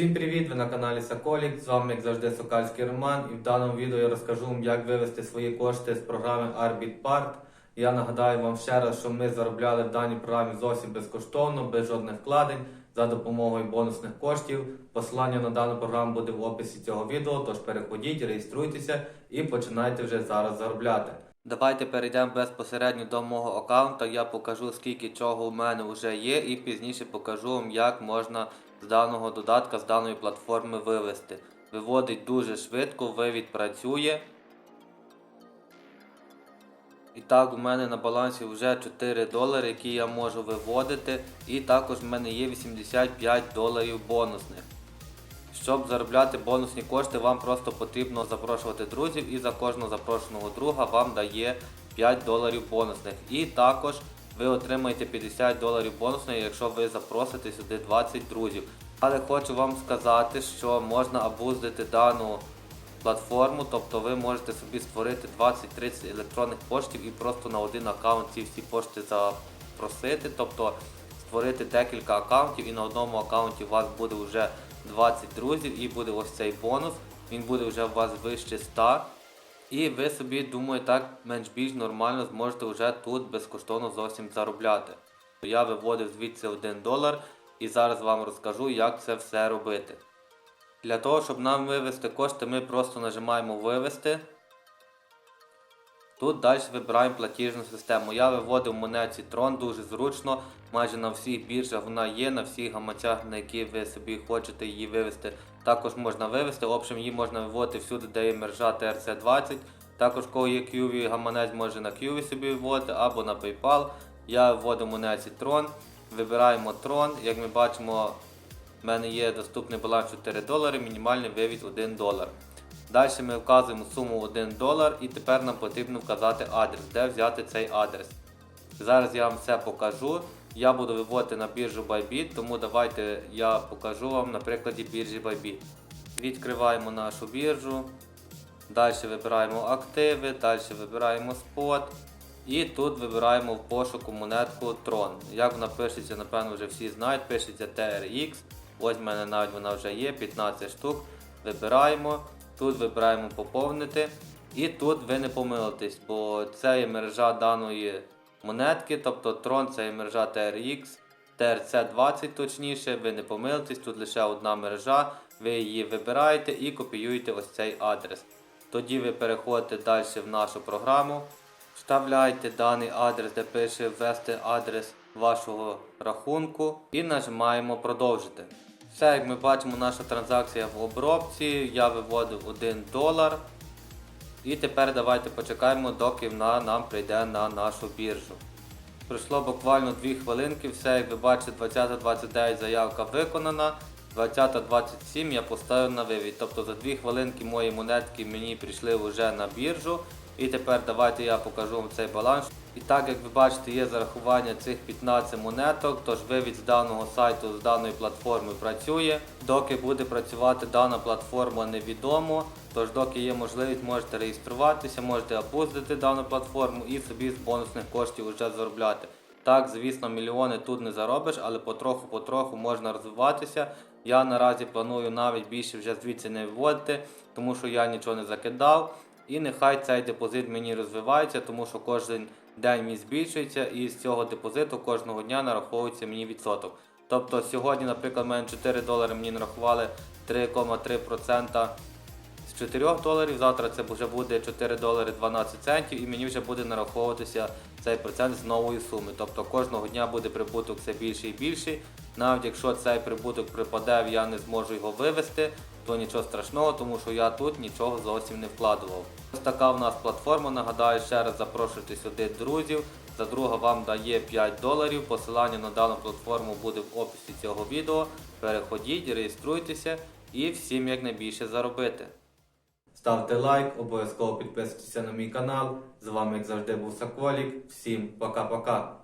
Всім привіт! Ви на каналі Соколік. З вами, як завжди, Сокальський Роман. І в даному відео я розкажу вам, як вивести свої кошти з програми ArbitPart. Я нагадаю вам ще раз, що ми заробляли в даній програмі зовсім безкоштовно, без жодних вкладень, за допомогою бонусних коштів. Посилання на дану програму буде в описі цього відео, тож переходіть, реєструйтеся і починайте вже зараз заробляти. Давайте перейдемо безпосередньо до мого аккаунта. Я покажу, скільки чого у мене вже є, і пізніше покажу вам, як можна з даного додатка, з даної платформи вивести. Виводить дуже швидко, вивід працює. І так, у мене на балансі вже 4 долари, які я можу виводити. І також в мене є 85 доларів бонусних. Щоб заробляти бонусні кошти, вам просто потрібно запрошувати друзів і за кожного запрошеного друга вам дає 5 доларів бонусних. І також ви отримаєте 50 доларів бонусних, якщо ви запросите сюди 20 друзів. Але хочу вам сказати, що можна абуздити дану платформу, тобто ви можете собі створити 20-30 електронних поштів і просто на один аккаунт ці всі пошти запросити, тобто створити декілька аккаунтів і на одному аккаунті у вас буде вже 20 друзів і буде ось цей бонус, він буде вже у вас вище 100. І ви собі, думаю, так менш-більш нормально зможете вже тут безкоштовно зовсім заробляти. Я виводив звідси 1 долар і зараз вам розкажу, як це все робити. Для того, щоб нам вивести кошти, ми просто нажимаємо вивести. Тут далі вибираємо платіжну систему. Я виводив в монеті Tron дуже зручно. Майже на всіх біржах вона є, на всіх гаманцях, на які ви собі хочете її вивести. Також можна вивести. В общем, її можна виводити всюди, де є мережа TRC20. Також кого є QV гаманець може на QV собі виводити або на PayPal. Я вводив в монеті Tron. Вибираємо Tron. Як ми бачимо, в мене є доступний баланс 4 долари, мінімальний вивід 1 долар. Далі ми вказуємо суму 1 долар і тепер нам потрібно вказати адрес, де взяти цей адрес. Зараз я вам все покажу. Я буду виводити на біржу Bybit, тому давайте я покажу вам на прикладі біржі Bybit. Відкриваємо нашу біржу. Далі вибираємо активи, далі вибираємо спот. І тут вибираємо в пошуку монетку Tron. Як вона пишеться, напевно, вже всі знають, пишеться TRX. Ось в мене навіть вона вже є, 15 штук. Вибираємо. Тут вибираємо поповнити. І тут ви не помилитесь, бо це є мережа даної монетки, тобто Tron це є мережа TRX, TRC20 точніше, ви не помилитесь, тут лише одна мережа, ви її вибираєте і копіюєте ось цей адрес. Тоді ви переходите далі в нашу програму, вставляєте даний адрес, де пише ввести адрес вашого рахунку і нажимаємо продовжити. Все, як ми бачимо, наша транзакція в обробці. Я виводив 1 долар. І тепер давайте почекаємо, доки вона нам прийде на нашу біржу. Пройшло буквально 2 хвилинки, все, як ви бачите, 20.29 заявка виконана. 20.27 я поставив на вивід. Тобто за 2 хвилинки мої монетки мені прийшли вже на біржу. І тепер давайте я покажу вам цей баланс. І так, як ви бачите, є зарахування цих 15 монеток, тож вивід з даного сайту, з даної платформи працює. Доки буде працювати дана платформа, невідомо. Тож, доки є можливість, можете реєструватися, можете опустити дану платформу і собі з бонусних коштів вже заробляти. Так, звісно, мільйони тут не заробиш, але потроху-потроху можна розвиватися. Я наразі планую навіть більше вже звідси не виводити, тому що я нічого не закидав. І нехай цей депозит мені розвивається, тому що кожен день він збільшується, і з цього депозиту кожного дня нараховується мені відсоток. Тобто сьогодні, наприклад, мене 4 долари мені нарахували 3,3% з 4 доларів. Завтра це вже буде 4 долари 12 центів, і мені вже буде нараховуватися цей процент з нової суми. Тобто кожного дня буде прибуток все більший і більший. Навіть якщо цей прибуток припаде, я не зможу його вивести, то нічого страшного, тому що я тут нічого зовсім не вкладував. Ось така в нас платформа. Нагадаю, ще раз запрошуйте сюди друзів. За друга вам дає 5 доларів. Посилання на дану платформу буде в описі цього відео. Переходіть, реєструйтеся і всім якнайбільше заробити. Ставте лайк, обов'язково підписуйтесь на мій канал. З вами, як завжди, був Соколік. Всім пока-пока.